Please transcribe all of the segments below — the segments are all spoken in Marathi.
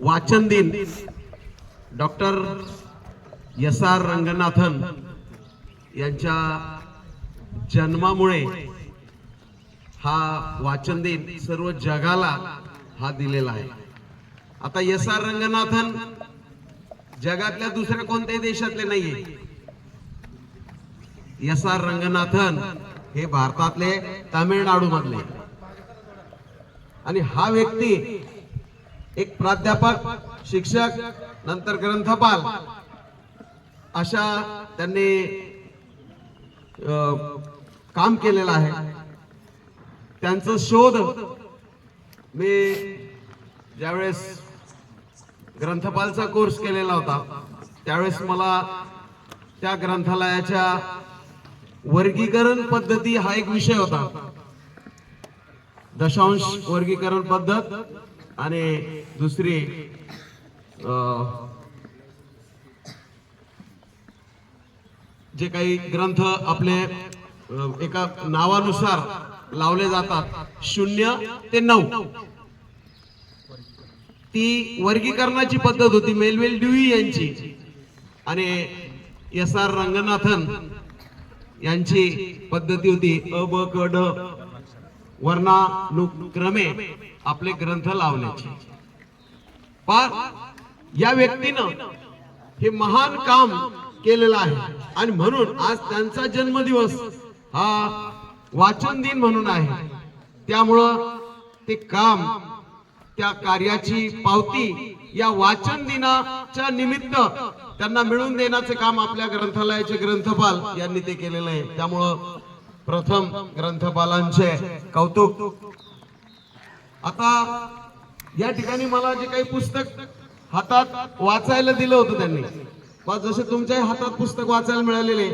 वाचन दिन. डॉक्टर एस आर रंगनाथन यांच्या जन्मामुळे हा वाचन दिन सर्व जगाला हा दिलेला आहे. आता एस आर रंगनाथन जगातल्या दुसऱ्या कोणत्याही देशातले नाहीये. एस आर रंगनाथन हे भारतातले तामिळनाडू मधले आणि हा व्यक्ती एक प्राध्यापक शिक्षक नंतर ग्रंथपाल. अशा त्यांनी काम केलेलं आहे. त्यांचं शोध मी ज्यावेळेस ग्रंथपालचा कोर्स केलेला होता त्यावेळेस मला त्या ग्रंथालयाच्या वर्गीकरण पद्धती हा एक विषय होता. दशांश वर्गीकरण पद्धत आणि दुसरी जे काही ग्रंथ आपले एका नावानुसार लावले जातात शून्य ते नऊ. ती वर्गीकरणाची पद्धत होती मेलवेल ड्युई यांची आणि एस आर रंगनाथन यांची पद्धती होती अ ब क ड. वर्णानुक्रमे आपले ग्रंथ लावण्याचे. पण या व्यक्तीनं हे महान काम केलेलं आहे. आणि म्हणून आज त्यांचा जन्मदिवस हा वाचन दिन म्हणून आहे. त्यामुळं ते काम त्या कार्याची पावती या वाचन दिनाच्या निमित्त त्यांना मिळवून देण्याचे काम आपल्या ग्रंथालयाचे ग्रंथपाल यांनी ते केलेलं आहे. त्यामुळं प्रथम ग्रंथपालांचे कौतुक. आता या ठिकाणी मला जे काही पुस्तक हातात वाचायला दिलं होतं त्यांनी पण जसे तुमच्या हातात पुस्तक वाचायला मिळालेले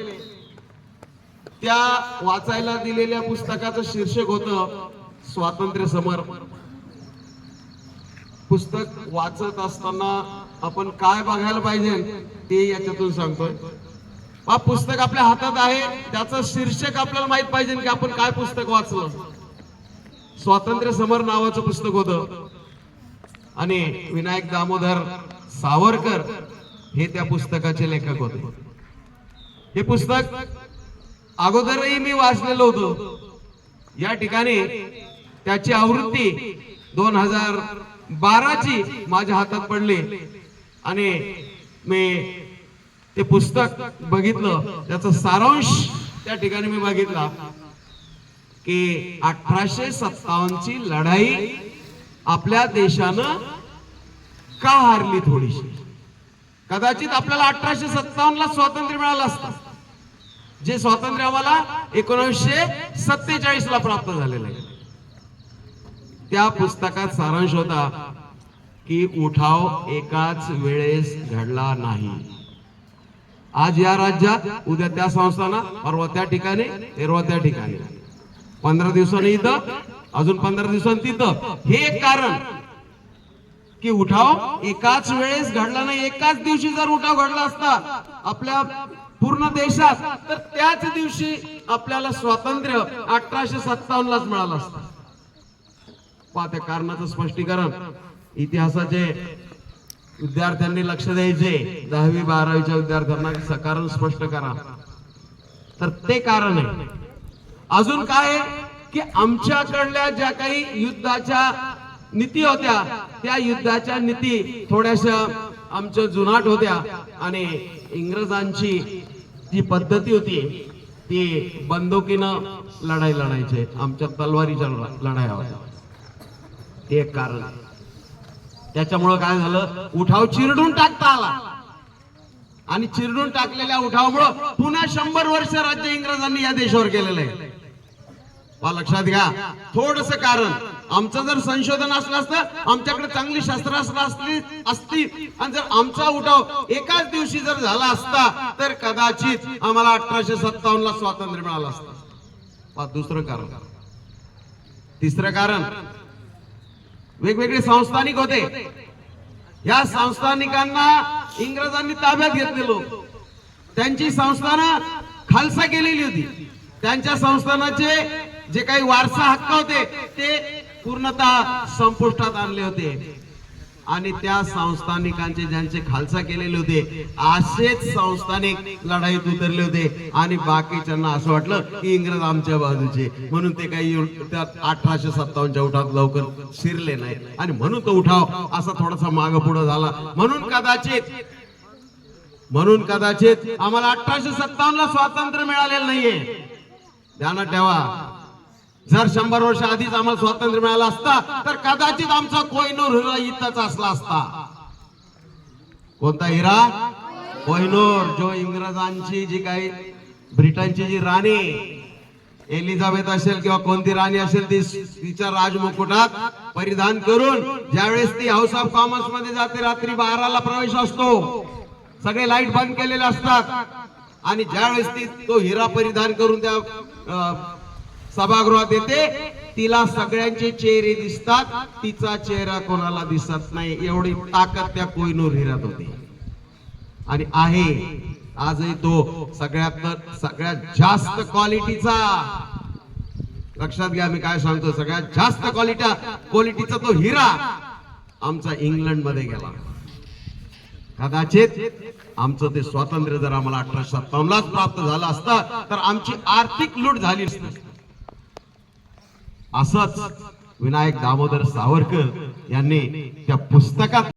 त्या वाचायला दिलेल्या पुस्तकाचं शीर्षक होतं स्वातंत्र्य समर. पुस्तक वाचत असताना आपण काय बघायला पाहिजे ते याच्यातून सांगतोय. हा पुस्तक आपल्या हातात आहे. त्याचं शीर्षक आपल्याला माहीत पाहिजे की आपण काय पुस्तक वाचलं. स्वातंत्र्य समर नावाचं पुस्तक होतं. आणि विनायक दामोदर सावरकर हे त्या पुस्तकाचे लेखक होते. हे पुस्तक अगोदरही मी वाचलेलं होतो. या ठिकाणी त्याची आवृत्ती दोन हजार बाराची माझ्या हातात पडली. आणि मी ते पुस्तक बघितलं त्याचा सारांश त्या ठिकाणी मी बघितला की अठराशे सत्तावन्नची लढाई आपल्या देशानं का हारली थोडीशी? कदाचित आपल्याला अठराशे सत्तावन्न ला स्वातंत्र्य मिळालं असतं जे स्वातंत्र्य आम्हाला एकोणीसशे सत्तेचाळीस ला प्राप्त झालेलं आहे. त्या पुस्तकात सारांश होता की उठाव एकाच वेळेस घडला नाही. आज या राज्यात उद्या त्या संस्थाना परवा त्या ठिकाणी हिरवा त्या ठिकाणी. पंधरा दिवसांनी इथं अजून पंधरा दिवसांनी तिथं. हे एक कारण की उठाव एकाच वेळेस घडला नाही एकाच दिवशी जर उठाव घडला असता आपल्या पूर्ण देशात तर त्याच दिवशी आपल्याला स्वातंत्र्य अठराशे सत्तावन्न लाच मिळालं असतं. पहा त्या कारणाचं स्पष्टीकरण. इतिहासाचे विद्यार्थ्यांनी लक्ष द्यायचे. दहावी बारावीच्या विद्यार्थ्यांना सकारण स्पष्ट करा. तर ते कारण आहे. अजून काय की आमच्याकडल्या ज्या काही युद्धाच्या नीती होत्या त्या युद्धाच्या नीती थोड्याशा आमच्या जुनाट होत्या. आणि इंग्रजांची जी पद्धती होती ती बंदुकीनं लढाई लढायचे. आमच्या तलवारीच्या लढाया होत्या. ते एक कारण त्याच्यामुळं काय झालं? उठाव चिरडून टाकता आला. आणि चिरडून टाकलेल्या उठावामुळं पुन्हा शंभर वर्ष राज्य इंग्रजांनी या देशावर केलेलं आहे. लक्षात घ्या. थोडस कारण. आमचं जर संशोधन असलं असतं आमच्याकडे चांगली शस्त्रास्त्र असली असती. आणि जर आमचा उठाव एकाच दिवशी जर झाला असता तर कदाचित आम्हाला अठराशे सत्तावन्न ला स्वातंत्र्य मिळालं असतं. दुसरं कारण. तिसरं कारण वेगवेगळे संस्थानिक होते. या संस्थानिकांना इंग्रजांनी ताब्यात घेतलेलो त्यांची संस्थानं खालसा केलेली होती. त्यांच्या संस्थानाचे जे काही वारसा हक्क होते ते पूर्णतः संपुष्टात आणले होते. आणि त्या संस्थानिकांचे ज्यांचे खालसा केलेले होते असेच संस्थानिक लढाईत उतरले होते. आणि बाकीच्यांना असं वाटलं की इंग्रज आमच्या बाजूचे म्हणून ते काही त्या अठराशे सत्तावन्नच्या उठात लवकर शिरले नाही आणि म्हणून तो उठाव असा थोडासा माग पुढे झाला. म्हणून कदाचित म्हणून कदाचित आम्हाला अठराशे सत्तावन्न ला स्वातंत्र्य मिळालेलं नाहीये. ध्यानात ठेवा. जर शंभर वर्ष आधीच आम्हाला स्वातंत्र्य मिळालं असता तर कदाचित आमचा कोहिनूर हिरा इथंच असला असता. कोणता हिरा? कोहिनूर जो इंग्रजांची जी काही ब्रिटनची जी राणी एलिझाबेथ असेल किंवा कोणती राणी असेल ती तिच्या राजमुकुटात परिधान करून ज्यावेळेस ती हाऊस ऑफ कॉमर्समध्ये जाते रात्री बाराला प्रवेश असतो. सगळे लाइट बंद केलेले असतात. आणि ज्यावेळेस ती तो हिरा परिधान करून त्या सभागृहात येते. तिला सगळ्यांचे चेहरे दिसतात. तिचा चेहरा कोणाला दिसत नाही. एवढी ताकद त्या कोयनूर हिऱ्यात होती. आणि आहे. आजही तो सगळ्यात सगळ्यात जास्त क्वालिटीचा. लक्षात घ्या मी काय सांगतो सगळ्यात जास्त क्वालिटी क्वालिटीचा तो हिरा आमचा इंग्लंडमध्ये गेला. कदाचित आमचं ते स्वातंत्र्य जर आम्हाला अठराशे सत्तावन्नलाच प्राप्त झालं असतं तर आमची आर्थिक लूट झाली असती असंच विनायक दामोदर सावरकर यांनी त्या पुस्तकात